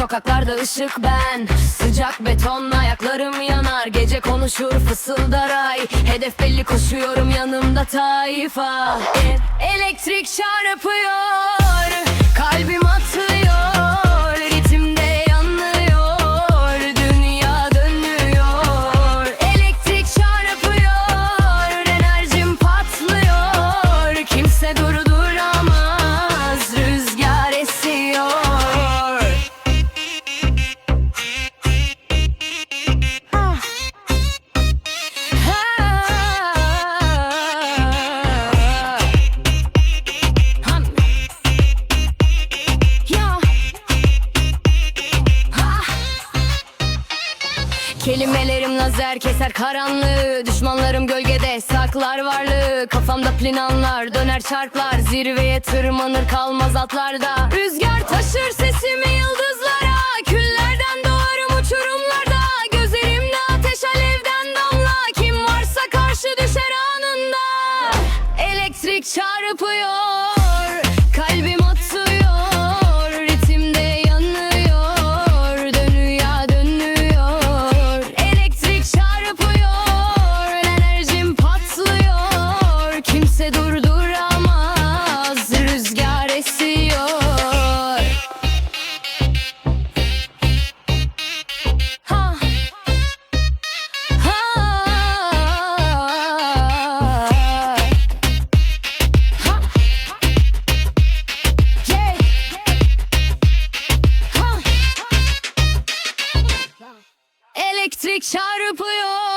Sokaklarda ışık ben. Sıcak beton ayaklarım yanar. Gece konuşur fısıldar ay. Hedef belli koşuyorum yanımda tayfa. Elektrik çarpıyor Kelimelerim lazer keser karanlığı. Düşmanlarım gölgede saklar varlığı. Kafamda planlar döner çarklar. Zirveye tırmanır kalmaz atlarda. Rüzgar taşır sesimi yıldızlara. Küllerden doğarım uçurumlarda. Gözlerimde ateş alevden damla. Kim varsa karşı düşer anında. Elektrik çarpıyor Elektrik çarpıyor